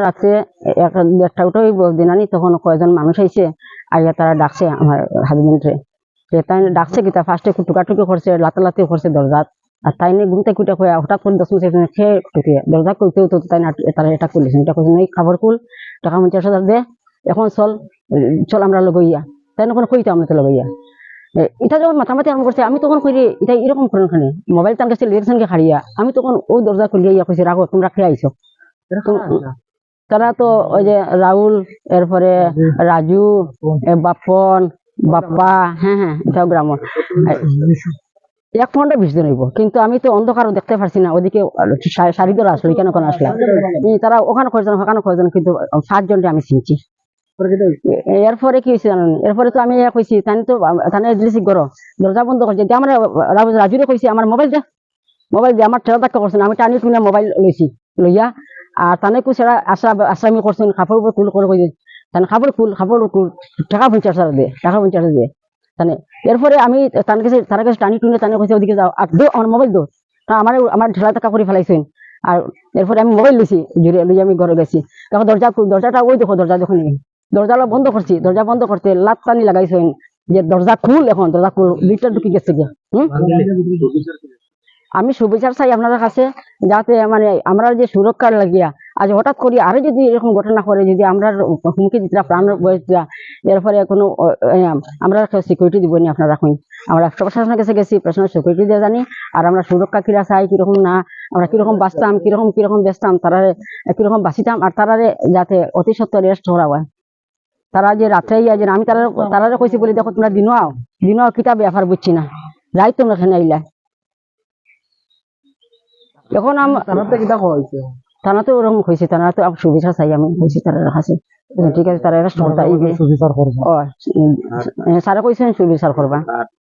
রাত্রে এক দেড়টা উঠে দিনানি তখন কয়জন মানুষ আইছে আইয়া তারা ডাকছে আমার হাজবেন্ডরে যে তাই ডাকছে কিতা ফার্স্টে টুকাটুকি করছে লাতালাতি করছে দরজাত। আর তাই নিয়ে ঘুমতে কুইটা কয়া হঠাৎ করে দশ মিনিট খেয়ে টুকে দরজা খুলতে তো তাই না তারা এটা করলেছে। এটা করছে এই খাবার কুল টাকা পঞ্চাশ হাজার দে এখন চল চল আমরা লগইয়া তাই না কোনো কইতাম না তো লগইয়া এটা যখন মাথামাতি আরম্ভ করছে আমি তখন কই এটা এরকম করেন খানে মোবাইল তার কাছে কে হারিয়া আমি তখন ও দরজা খুলিয়া ইয়া কইছি রাখো তোমরা খেয়ে আইছো তো- তারা তো ওই যে রাহুল এরপরে রাজু বাপন বাপ্পা হ্যাঁ হ্যাঁ এটাও গ্রাম এক ঘণ্টা বিশ জন হইব কিন্তু আমি তো অন্ধকার দেখতে পারছি না ওদিকে শাড়ি ধরে আসলো এখানে ওখানে আসলাম। তারা ওখানে কয়েকজন ওখানে কয়েকজন কিন্তু সাতজনকে আমি চিনছি। এরপরে কি হয়েছে জানেন? এরপরে তো আমি ইয়া কইছি তাই তো তানে রিসিভ করো দরজা বন্ধ করছে যে আমার রাজু- রাজুরে কইছি আমার মোবাইল দে মোবাইল দিয়ে আমার ঠেলা ধাক্কা করছেন আমি টানি টুনে মোবাইল লইছি লইয়া আর তানে কু সেটা আশা আশ্রামি করছেন কাপড় উপর কুল করে কই তানে কাপড় কুল কাপড় কুল, টাকা পঞ্চাশ হাজার দিয়ে টাকা পঞ্চাশ হাজার দিয়ে তানে, এরপরে আমি তার কাছে তার কাছে টানি টুনে, তানে কইছে ওদিকে যাও। আর দো, আমার মোবাইল দো। আমার আমার ঠেলা ধাক্কা করে ফেলাইছেন। আর এরপরে আমি মোবাইল লইছি, জুড়ে লইয়া আমি ঘরে গেছি। তখন দরজা, দরজাটা ওই দেখো, দরজা যখন দরজা বন্ধ করছি, দরজা বন্ধ করতে লাত টানি লাগাইছেন যে দরজা খুল এখন, দরজা খুল, দুইটা ঢুকে গেছে গিয়া। হুম? আমি শুভেচ্ছা চাই আপনার কাছে যাতে মানে আমরা যে সুরক্ষার লাগিয়া আজ হঠাৎ করি আরও যদি এরকম ঘটনা করে যদি আমরা হুমকি দিতা, প্রাণ বয়স দিয়া এরপরে কোনো আমরা সিকিউরিটি দিব নি আপনারা রাখুন আমরা প্রশাসনের কাছে গেছি প্রশাসনের সিকিউরিটি দিয়ে জানি, আর আমরা সুরক্ষা কিরা চাই, কীরকম না, আমরা কীরকম বাঁচতাম, কীরকম কীরকম বেচতাম, তারা কীরকম বাঁচিতাম, আর তারারে যাতে অতি সত্য রেস্ট করা হয়। তারা যে রাত্রে ইয়া যে, আমি তারা, তারারে কইছি বলি, দেখো তোমরা দিনও দিনও কিতাব ব্যাপার বুঝছি না। রাই তোমরা এখানে আইলা। এখন আম তারাতে কিটা হয়েছে থানা তো ওরকম হয়েছে থানা তো সুবিধা চাই আমি কইছি তারা কাছে ঠিক আছে তারা এটা সরকার স্যারে কইছেন সুবিচার করবা